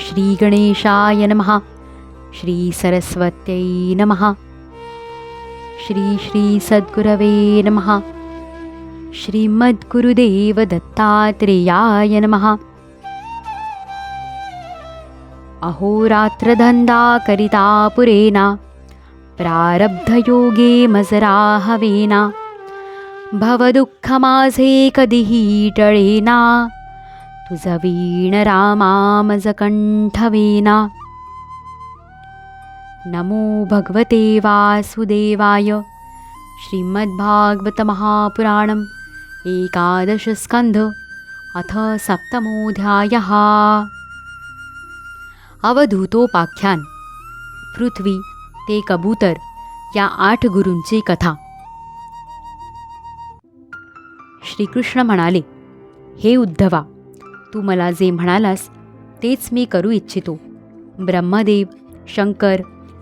श्रीगणेशाय नमः। श्रीसरस्वत्यै नमः। श्री श्रीसद्गुरवे नमः। श्रीमद्गुरुदेवदत्तात्रेयाय नमः। अहोरात्रधन्दाकरिता पुरेण प्रारब्धयोगे मसराहवेना भवदुःखमासे कदिहीटळेना तुझ वीण रामामज कंठवेना नमो भगवते वासुदेवाय। श्रीमद्भागवत महापुराणम् एकादशस्कन्ध अथ सप्तमोऽध्यायः। अवधूतोपाख्यान। पृथ्वी ते कबूतर या आठ गुरूंची कथा। श्रीकृष्ण म्हणाले हे उद्धवा तू मला जे म्हणालास तेच मी करू इच्छितो. ब्रह्मदेव शंकर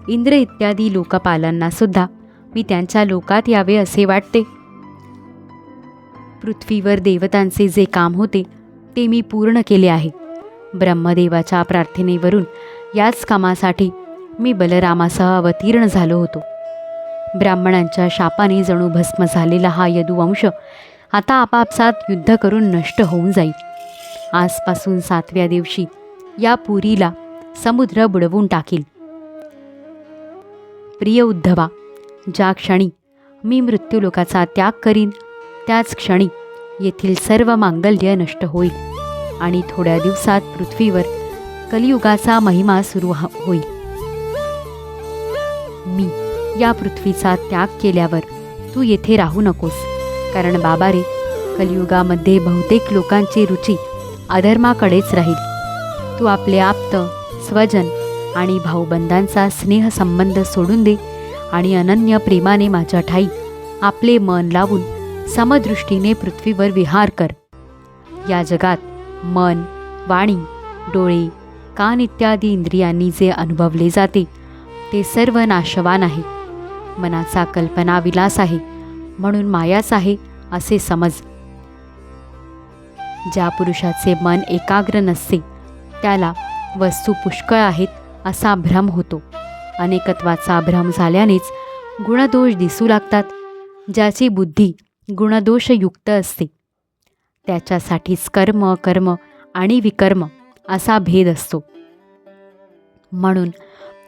इंद्र इत्यादी लोकपालांनासुद्धा मी त्यांच्या लोकात यावे असे वाटते. पृथ्वीवर देवतांचे जे काम होते ते मी पूर्ण केले आहे. ब्रह्मदेवाच्या प्रार्थनेवरून याच कामासाठी मी बलरामासह अवतीर्ण झालो होतो. ब्राह्मणांच्या शापाने जणू भस्म झालेला हा यदुवंश आता आपापसात युद्ध करून नष्ट होऊन जाईल. आजपासून सातव्या दिवशी या पुरीला समुद्र बुडवून टाकील. प्रिय उद्धवा ज्या क्षणी मी मृत्यूलोकाचा त्याग करीन त्याच क्षणी येथील सर्व मांगल्य नष्ट होईल आणि थोड्या दिवसात पृथ्वीवर कलियुगाचा महिमा सुरू होईल. मी या पृथ्वीचा त्याग केल्यावर तू येथे राहू नकोस कारण बाबा रे कलियुगामध्ये बहुतेक लोकांची रुची अधर्माकडेच राहील. तू आपले आप्त स्वजन आणि भाऊबंधांचा स्नेहसंबंध सोडून दे आणि अनन्य प्रेमाने माझ्या ठाई आपले मन लावून समदृष्टीने पृथ्वीवर विहार कर. या जगात मन वाणी डोळे कान इत्यादी इंद्रियांनी जे अनुभवले जाते ते सर्व नाशवान आहे. मनाचा कल्पना विलास आहे म्हणून मायाच आहे असे समज. ज्या पुरुषाचे मन एकाग्र नसते त्याला वस्तू पुष्कळ आहेत असा भ्रम होतो. अनेकत्वाचा भ्रम झाल्यानेच गुणदोष दिसू लागतात ज्याची बुद्धी गुणदोषयुक्त असते. त्याच्यासाठीच कर्म कर्म आणि विकर्म असा भेद असतो. म्हणून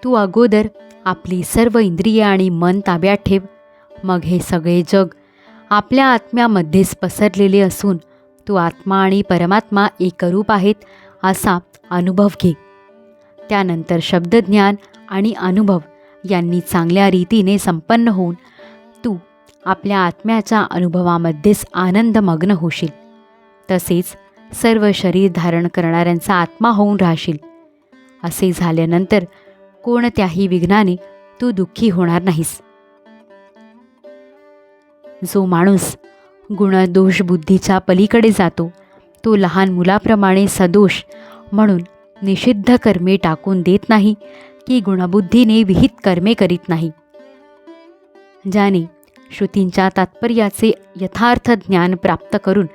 तू अगोदर आपली सर्व इंद्रिये आणि मन ताब्यात ठेव. मग हे सगळे जग आपल्या आत्म्यामध्येच पसरलेले असून तू आत्मा आणि परमात्मा एकरूप आहेत असा अनुभव घे. त्यानंतर शब्दज्ञान आणि अनुभव यांनी चांगल्या रीतीने संपन्न होऊन तू आपल्या आत्म्याच्या अनुभवामध्येच आनंदमग्न होशील. तसेच सर्व शरीर धारण करणाऱ्यांचा आत्मा होऊन राहशील. असे झाल्यानंतर कोणत्याही विघ्नाने तू दुःखी होणार नाहीस. जो माणूस गुणदोष बुद्धीच्या पलीकडे जातो. तो लहान मुलाप्रमाणे सदोष म्हणून निषिद्ध कर्मे टाकून देत नाही की गुणबुद्धीने विहित कर्मे करीत नाही. ज्याने श्रुतींच्या तात्पर्याचे यथार्थ ज्ञान प्राप्त करून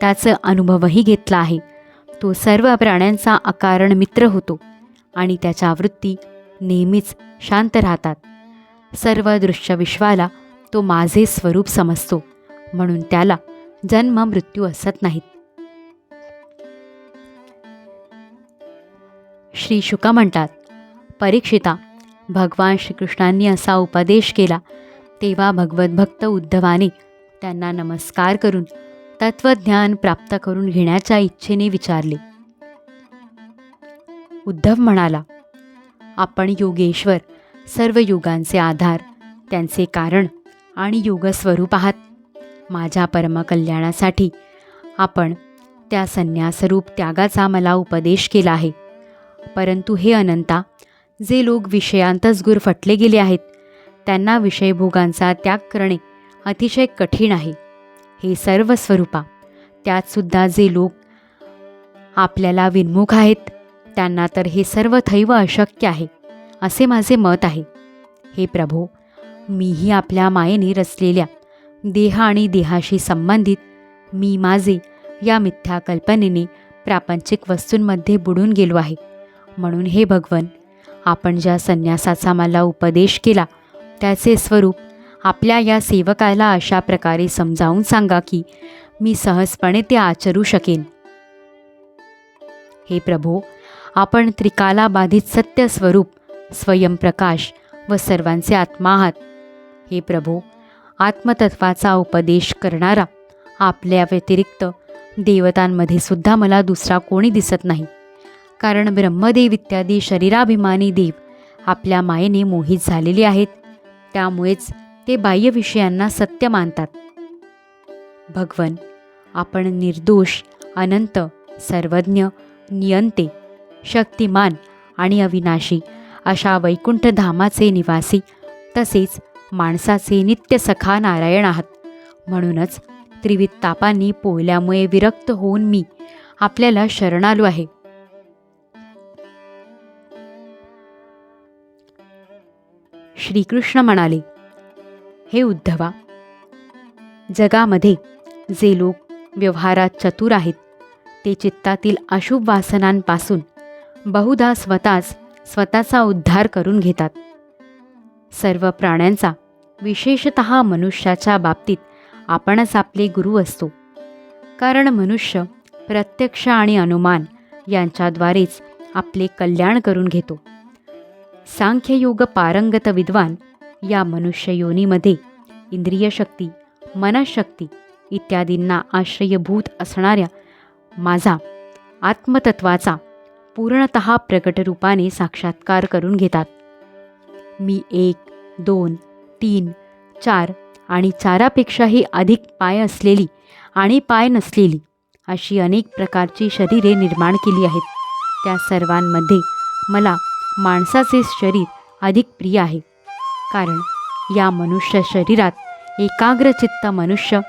त्याचं अनुभवही घेतला आहे तो सर्व प्राण्यांचा अकारण मित्र होतो आणि त्याच्या वृत्ती नेहमीच शांत राहतात. सर्व दृश्य विश्वाला तो माझे स्वरूप समजतो. म्हणून त्याला जन्म मृत्यू असत नाहीत. श्री शुका म्हणतात परीक्षिता भगवान श्रीकृष्णांनी असा उपदेश केला. तेव्हा भगवत भक्त उद्धवाने त्यांना नमस्कार करून तत्वज्ञान प्राप्त करून घेण्याच्या इच्छेने विचारले. उद्धव म्हणाला आपण योगेश्वर सर्व युगांचे आधार त्यांचे कारण आणि योगस्वरूप आहात. माझ्या परमकल्याणासाठी. आपण त्या संन्यासरूप त्यागाचा मला उपदेश केला आहे. परंतु हे अनंता जे लोक विषयांतच गुरफटले गेले आहेत त्यांना विषयभोगांचा त्याग करणे अतिशय कठीण आहे. हे सर्व स्वरूपा त्यातसुद्धा जे लोक आपल्याला विन्मुख आहेत त्यांना तर हे सर्व थैव अशक्य आहे असे माझे मत आहे. हे प्रभो मीही आपल्या मायेने रचलेल्या देह आणि देहाशी संबंधित मी माझे या मिथ्या कल्पनेने प्रापंचिक वस्तूंमध्ये बुडून गेलो आहे. म्हणून हे भगवन आपण ज्या संन्यासाचा मला उपदेश केला त्याचे स्वरूप आपल्या या सेवकाला अशा प्रकारे समजावून सांगा की मी सहजपणे ते आचरू शकेन. हे प्रभो आपण त्रिकाला बाधित सत्य स्वरूप स्वयंप्रकाश व सर्वांचे आत्मा आहात. हे प्रभो आत्मतत्वाचा उपदेश करणारा. आपल्या व्यतिरिक्त देवतांमध्ये सुद्धा मला दुसरा कोणी दिसत नाही. कारण ब्रह्मदेव इत्यादी शरीराभिमानी देव आपल्या मायेने मोहित झालेले आहेत. त्यामुळेच ते बाह्य विषयांना सत्य मानतात. भगवन आपण निर्दोष अनंत सर्वज्ञ नियंते शक्तिमान आणि अविनाशी अशा वैकुंठ धामाचे निवासी तसेच माणसाचे नित्य सखा नारायण आहात. म्हणूनच त्रिविध तापांनी पोहल्यामुळे विरक्त होऊन मी आपल्याला शरण आलो आहे. श्रीकृष्ण म्हणाले हे उद्धवा जगामध्ये जे लोक व्यवहारात चतुर आहेत ते चित्तातील अशुभ वासनांपासून बहुधा स्वतःच स्वतःचा उद्धार करून घेतात. सर्व प्राण्यांचा विशेषत मनुष्याच्या बाबतीत आपणच आपले गुरु असतो. कारण मनुष्य प्रत्यक्ष आणि अनुमान यांच्याद्वारेच आपले कल्याण करून घेतो. सांख्ययोग पारंगत विद्वान या मनुष्य योनीमध्ये इंद्रियशक्ती मनशक्ती इत्यादींना आश्रयभूत असणाऱ्या माझा आत्मतत्वाचा पूर्णत प्रकट रूपाने साक्षात्कार करून घेतात. मी एक दोन तीन चार आणि चारापेक्षाही अधिक पाय असलेली आणि पाय नसलेली अशी अनेक प्रकारची शरीरे निर्माण केली आहेत. त्या सर्वांमध्ये मला माणसाचे शरीर अधिक प्रिय आहे. कारण या मनुष्य शरीरात एकाग्रचित्त मनुष्य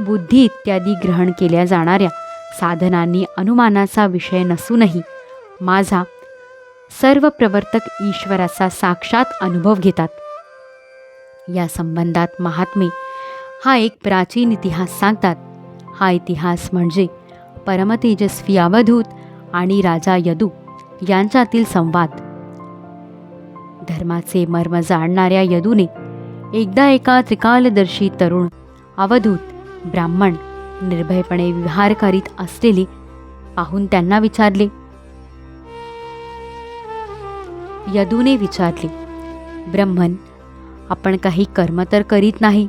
बुद्धी इत्यादी ग्रहण केल्या जाणाऱ्या साधनांनी अनुमानाचा विषय नसूनही माझा सर्व प्रवर्तक ईश्वराचा साक्षात अनुभव घेतात. या संबंधात महात्मे हा एक प्राचीन इतिहास सांगतात. हा इतिहास म्हणजे परमतेजस्वी अवधूत आणि राजा यदू यांच्यातील संवाद. धर्माचे मर्म जाणणाऱ्या यदूने एकदा एका त्रिकालदर्शी तरुण अवधूत ब्राह्मण निर्भयपणे विहार करीत असलेले पाहून त्यांना विचारले. यदूने विचारले ब्रह्मन आपण काही कर्म तर करीत नाही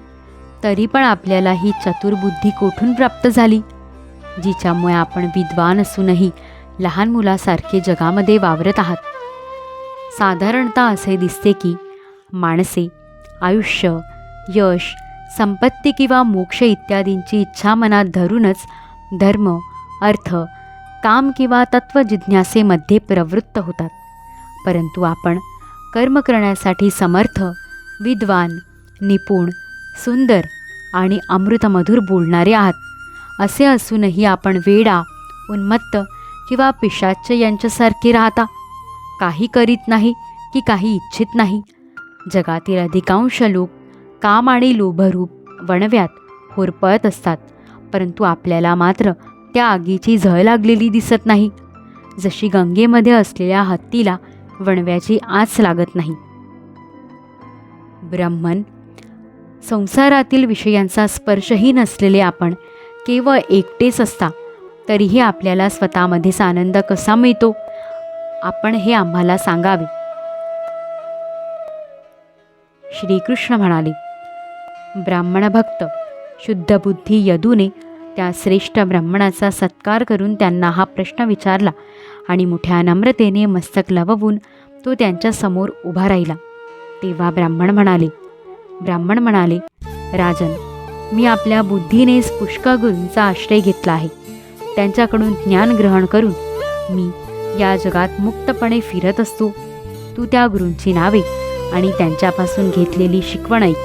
तरी पण आपल्याला ही चतुर्बुद्धी कोठून प्राप्त झाली? जिच्यामुळे आपण विद्वान असूनही लहान मुलासारखे जगामध्ये वावरत आहात. साधारणतः असे दिसते की माणसे आयुष्य यश संपत्ती किंवा मोक्ष इत्यादींची इच्छा मनात धरूनच धर्म अर्थ काम किंवा तत्त्वजिज्ञासेमध्ये प्रवृत्त होतात. परंतु आपण कर्म करण्यासाठी समर्थ विद्वान निपुण सुंदर आणि अमृतमधुर बोलणारे आहात. असे असूनही आपण वेडा उन्मत्त किंवा पिशाच यांच्यासारखे राहता. काही करीत नाही की काही इच्छित नाही. जगातील अधिकांश लोक काम आणि लोभरूप वणव्यात होरपळत असतात. परंतु आपल्याला मात्र त्या आगीची झळ लागलेली दिसत नाही. जशी गंगेमध्ये असलेल्या हत्तीला वणव्याची आच लागत नाही. ब्रह्मन संसारातील विषयांचा स्पर्शही नसलेले आपण केवळ एकटेच असता तरीही आपल्याला स्वतःमध्येच आनंद कसा मिळतो? आपण हे आम्हाला सांगावे. श्रीकृष्ण म्हणाले ब्राह्मण भक्त शुद्ध बुद्धी यदूने त्या श्रेष्ठ ब्राह्मणाचा सत्कार करून त्यांना हा प्रश्न विचारला आणि मोठ्या नम्रतेने मस्तक लववून तो त्यांच्यासमोर उभा राहिला. तेव्हा ब्राह्मण म्हणाले ब्राह्मण म्हणाले राजन मी आपल्या बुद्धीनेच पुष्कळ गुरूंचा आश्रय घेतला आहे. त्यांच्याकडून ज्ञान ग्रहण करून मी या जगात मुक्तपणे फिरत असतो. तू त्या गुरूंची नावे आणि त्यांच्यापासून घेतलेली शिकवण ऐक.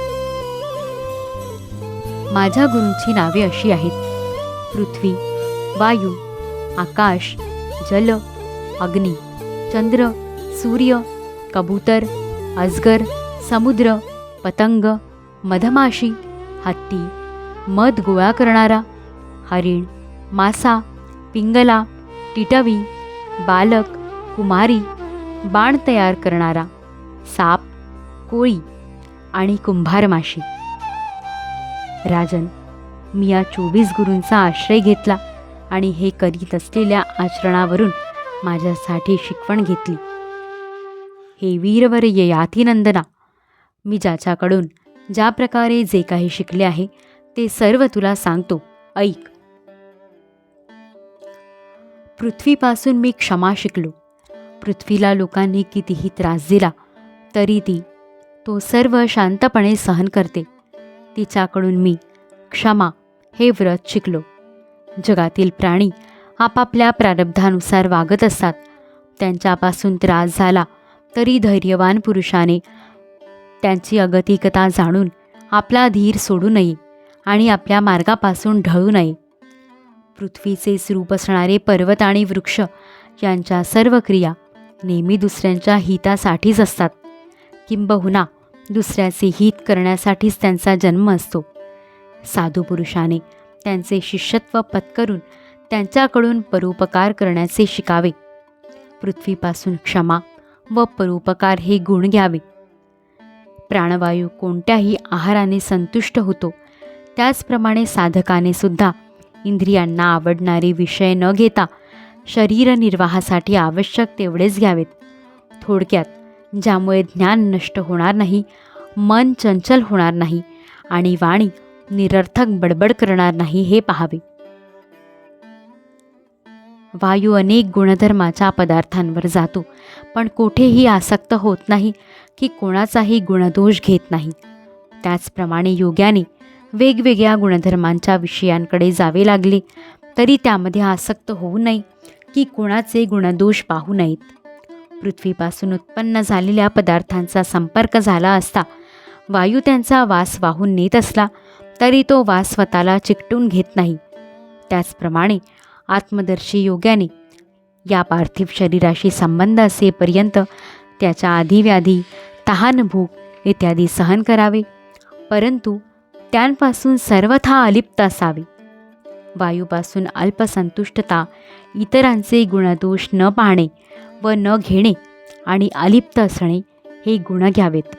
माझ्या गुरूंची नावे अशी आहेत. पृथ्वी वायू आकाश जल अग्नी चंद्र सूर्य कबूतर अजगर समुद्र पतंग मधमाशी हत्ती मध गोळा करणारा हरिण मासा पिंगला टिटवी बालक कुमारी बाण तयार करणारा साप कोळी आणि कुंभार माशी. राजन मी या चोवीस गुरूंचा आश्रय घेतला आणि हे करीत असलेल्या आचरणावरून माझ्यासाठी शिकवण घेतली. हे वीरवर्य याथिनंदना. मी ज्याच्याकडून ज्या प्रकारे जे काही शिकले आहे ते सर्व तुला सांगतो. ऐक. पृथ्वीपासून मी क्षमा शिकलो. पृथ्वीला लोकांनी कितीही त्रास दिला तरी ती तो सर्व शांतपणे सहन करते. तिच्याकडून मी क्षमा हे व्रत शिकलो. जगातील प्राणी आपापल्या प्रारब्धानुसार वागत असतात. त्यांच्यापासून त्रास झाला तरी धैर्यवान पुरुषाने त्यांची अगतिकता जाणून आपला धीर सोडू नये आणि आपल्या मार्गापासून ढळू नये. पृथ्वीचे स्वरूप असणारे पर्वत आणि वृक्ष यांच्या सर्व क्रिया नेहमी दुसऱ्यांच्या हितासाठीच असतात. किंबहुना दुसऱ्याचे हित करण्यासाठीच त्यांचा जन्म असतो. साधू पुरुषाने त्यांचे शिष्यत्व पत्करून त्यांच्याकडून परोपकार करण्याचे शिकावे. पृथ्वीपासून क्षमा व परोपकार हे गुण घ्यावे. प्राणवायू कोणत्याही आहाराने संतुष्ट होतो त्याचप्रमाणे साधकाने सुद्धा. इंद्रियांना आवडणारे विषय न घेता शरीरनिर्वाहासाठी आवश्यक तेवढेच घ्यावेत. थोडक्यात ज्यामुळे ज्ञान नष्ट होणार नाही मन चंचल होणार नाही आणि वाणी निरर्थक बडबड करणार नाही हे पाहावे. वायू अनेक गुणधर्माच्या पदार्थांवर जातो पण कोठेही आसक्त होत नाही की कोणाचाही गुणदोष घेत नाही. त्याचप्रमाणे योग्याने वेगवेगळ्या गुणधर्मांच्या विषयांकडे जावे लागले तरी त्यामध्ये आसक्त होऊ नये की कोणाचे गुणदोष पाहू नयेत. पृथ्वीपासून उत्पन्न झालेल्या पदार्थांचा संपर्क झाला असता वायू त्यांचा वास वाहून नेत असला तरी तो वास स्वतःला चिकटून घेत नाही. त्याचप्रमाणे आत्मदर्शी योग्याने. या पार्थिव शरीराशी संबंध असेपर्यंत त्याच्या आधीव्याधी तहान भूक इत्यादी सहन करावे. परंतु त्यांपासून सर्वथा अलिप्त असावे. वायूपासून अल्पसंतुष्टता इतरांचे गुणदोष न पाहणे व न घेणे आणि अलिप्त असणे हे गुण घ्यावेत.